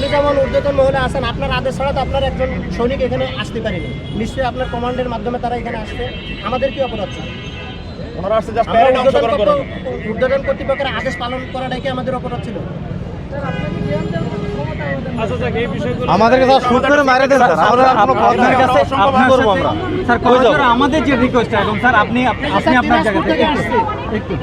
আপনি যেমন ঊর্ধ্বতন মহলে আছেন আপনার আদেশ ছাড়া তো আপনার একজন সৈনিক এখানে আসতে পারেনি। নিশ্চয়ই আপনার কমান্ডের মাধ্যমে তারা এখানে আসছে আমাদের কি অপরাধ ছিল? ঊর্ধ্বতন কর্তৃপক্ষের আদেশ পালন করাটাই কি আমাদের অপরাধ ছিল? আমাদেরকে স্যার শুট করে মারে দেন স্যার। আমরা আর কোনো কথা আপনার কাছে কি করব আমরা। স্যার কমান্ডার আমাদের যে রিকোয়েস্ট এখন স্যার আপনি আপনি আপনি আপনার জায়গা থেকে একটু একটু।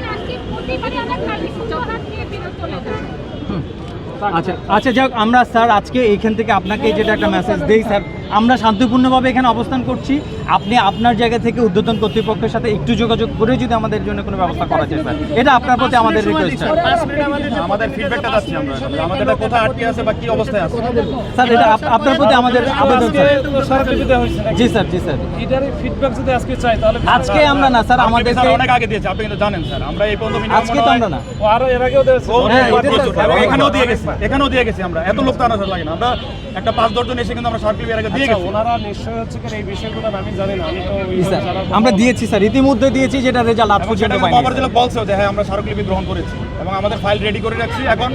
আচ্ছা আচ্ছা যাক আমরা স্যার আজকে এইখান থেকে আপনাকে যেটা একটা মেসেজ দেই স্যার আমরা শান্তিপূর্ণভাবে এখানে অবস্থান করছি। আপনি আপনার জায়গা থেকে উদ্বোধন কর্তৃপক্ষের সাথে একটু যোগাযোগ করে যদি আমাদের জন্য কোনো ব্যবস্থা করা যায় স্যার। এটা আপনার প্রতি আমাদের রিকোয়েস্ট আমাদের আমাদের ফিডব্যাকটা আমরা। আমাদের কোথায় আটকে আছে বা কি অবস্থায় আছে? স্যার এটা আপনার প্রতি আমাদের আবেদন জি স্যার জি স্যার। এটার ফিডব্যাক যদি আজকে চাই তাহলে আজকে আমরা না স্যার স্যার অনেক আগে দিয়েছে আপনি কিন্তু জানেন স্যার। আমরা এই পর্যন্ত আজকে তো আমরা না। আরও এর আগেও দিয়েছে। হ্যাঁ, এখানেও দিয়ে গেছি এখানেও দিয়ে গেছি আমরা। এত লোক তো আনা লাগে না। আমরা একটা পাঁচ দশজন এসে কিন্তু আমরা সার্কেল এর আগে দিয়ে আচ্ছা, ওনারা নিশ্চয় হচ্ছে এই বিষয়গুলো আমি জানি না আমি তো স্যার আমরা দিয়েছি স্যার ইতিমধ্যে দিয়েছি যেটা রেজাল্ট আজ পর্যন্ত পাইনি জেলা বলছেও যে হ্যাঁ আমরা স্মারকলিপি গ্রহণ করেছি এবং আমাদের ফাইল রেডি করে রাখছি। এখন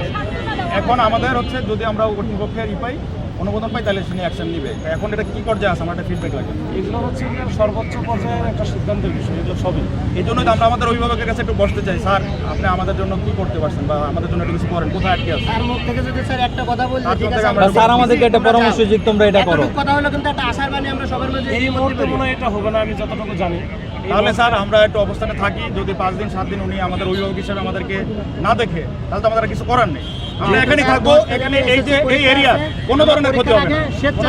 এখন আমাদের হচ্ছে যদি আমরা কর্তৃপক্ষের ই পাই অনুমোদন পাই তাহলে সে অ্যাকশন নিবে। এখন এটা কি পর্যায়ে আছে? আমার একটা ফিডব্যাক লাগে। এগুলো হচ্ছে সর্বোচ্চ পর্যায়ের একটা সিদ্ধান্তের বিষয় এগুলো সবই। এই জন্যই তো আমরা আমাদের অভিভাবকের কাছে একটু বসতে চাই। স্যার আপনি আমাদের জন্য কি করতে পারছেন বা আমাদের জন্য একটু কিছু করেন? কোথায় আটকে আছে? তার মুখ থেকে যদি স্যার একটা কথা বলি ঠিক আছে আমরা স্যার আমাদেরকে একটা পরামর্শ যে তোমরা এটা করো। কথা হলো কিন্তু একটা আশার বাণী আমরা সবার মাঝে এই মুহূর্তে। মনে এটা হবে না আমি যতটুকু জানি। তাহলে স্যার আমরা একটু অবস্থানে থাকি। যদি পাঁচ দিন সাত দিন উনি আমাদের অভিভাবক হিসেবে আমাদেরকে না দেখে তাহলে তো আমাদের আর কিছু করার নেই। আমরা এখানেই থাকব এখানে এই যে এই এরিয়া কোনো ধরনের ক্ষতি হবে না।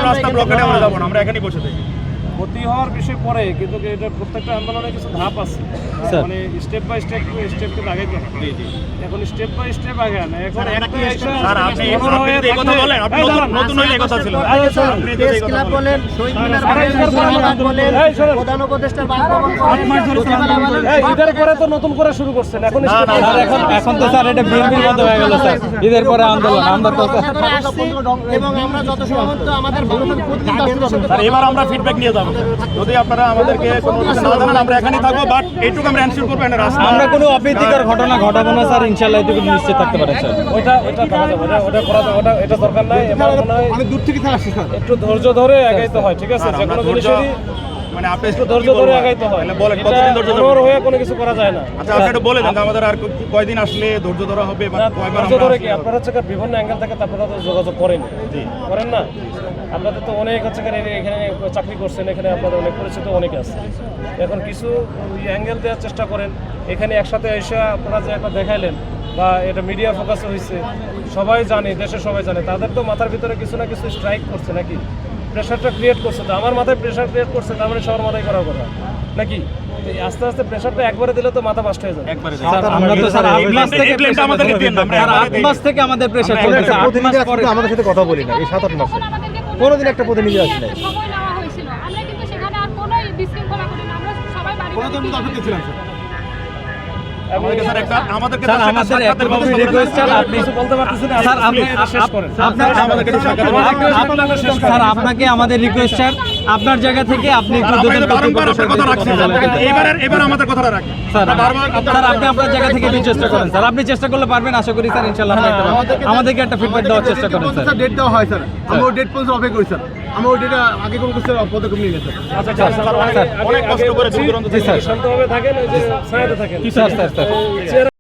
রাস্তা ব্লকেটে আমরা যাব না আমরা এখানেই বসে থাকি। ক্ষতি হওয়ার বিষয় পরে কিন্তু এটা প্রত্যেকটা আন্দোলনে কিছু ধাপ আছে মানে স্টেপ বাই স্টেপ স্টেপ কিন্তু আগে এখন স্টেপ বাই স্টেপ আগে না এখন স্যার, আপনি হয়ে এই কথা বলেন আপনি নতুন- হইলে কথা ছিল প্রেস ক্লাব বলেন। শহীদ মিনার বলেন। প্রধান উপদেষ্টার বাসভবন বলেন, ঈদের পরে তো নতুন করে শুরু করছেন এখন না, step না, by স্যার step- এখন এখন তো স্যার এটা বিএনপির মতো হয়ে গেল স্যার ঈদের পরে আন্দোলন আমরা তো এবং যত সম্ভবত আমাদের স্যার এবার আমরা ফিডব্যাক নিয়ে যাব যদি আপনারা আমাদেরকে কোনো কিছু না জানান আমরা এখানেই থাকব বাট এইটুকু আমরা এনশিওর করব একটা রাস্তা। আমরা কোনো অপ্রীতিকর ঘটনা ঘটাবো না স্যার ইনশাল্লাহ এটুকু নিশ্চিত থাকতে পারেন স্যার। ওইটা ওইটা দেখা যাবে ওটা ওটা করা যাবে ওটা এটা দরকার নাই মনে হয় অনেক দূর থেকে স্যার স্যার। একটু ধৈর্য ধরে আগাইতে হয় ঠিক আছে? যে কোনো ধৈর্য- জিনিসেরই মানে আপনি একটু ধৈর্য ধরে আগাইতে হয়। তাহলে বলেন কতদিন ধৈর্য ধরে হয়ে কোনো কিছু করা যায় না। আচ্ছা আপনি একটু বলে দেন আমাদের আর কয়দিন আসলে ধৈর্য ধরা হবে বা কয়বার ধৈর্য ধরে কি? আপনারা হচ্ছে বিভিন্ন অ্যাঙ্গেল থেকে আপনারা তো যোগাযোগ করেন। জি। করেন না? আপনাদের তো অনেক হচ্ছে এখানে চাকরি করছেন এখানে আপনাদের অনেক পরিচিত অনেক আছে। এখন কিছু অ্যাঙ্গেল দেওয়ার চেষ্টা করেন। এখানে একসাথে এসে আপনারা যে একটা দেখাইলেন বা এটা মিডিয়া ফোকাসে হয়েছে সবাই জানে দেশের সবাই জানে তাদের তো মাথার ভিতরে কিছু না কিছু স্ট্রাইক করছে নাকি? প্রেশারটা ক্রিয়েট করছে তো আমার মাথায় প্রেশার ক্রিয়েট করছে তার মানে সবার মাথায় করার কথা। নাকি? আস্তে আস্তে প্রেশারটা একবারে দিলে তো মাথা বাস্ট হয়ে যাবে। একবারে আমরা তো স্যার আট মাস থেকে এই আমাদেরকে দিন আমরা আট মাস থেকে আমাদের প্রেশার একটা আট প্রতিনিধি মাস পরে। আমাদের সাথে কথা বলি না এই সাত আট মাসে। কোনোদিন একটা প্রতিনিধি আসে নাই। সময় নেওয়া হয়েছিল। আমরা কিন্তু সেখানে আর কোনো বিশৃঙ্খলা করি না আমরা সবাই বাড়ি রিকোয়েস্ট দেন। স্যার। আপনি আপনাকে আমাদের রিকোয়েস্ট স্যার আপনার জায়গা থেকে আপনি আপনি আপনার কথা রাখছেন কথা বলেন। এবার এবার আমাদের কথাটা রাখেন। স্যার আপনার আপনি আপনার জায়গা থেকে একটু চেষ্টা করেন স্যার। আপনি চেষ্টা করলে পারবেন আশা করি স্যার ইনশাল্লাহ পারব। আমাদেরকে একটা ফিডব্যাক দেওয়ার চেষ্টা করেন স্যার। ডেট দেওয়া হয় স্যার। আমরা ডেট পর্যন্ত অপেক্ষা করি স্যার। আমরা ওইটা আগে কোনো কিছু পদক্ষেপ নিয়ে গেছে আচ্ছা স্যার অনেক- অনেক কষ্ট করে দূর দূরান্ত থেকে শান্তভাবে থাকেন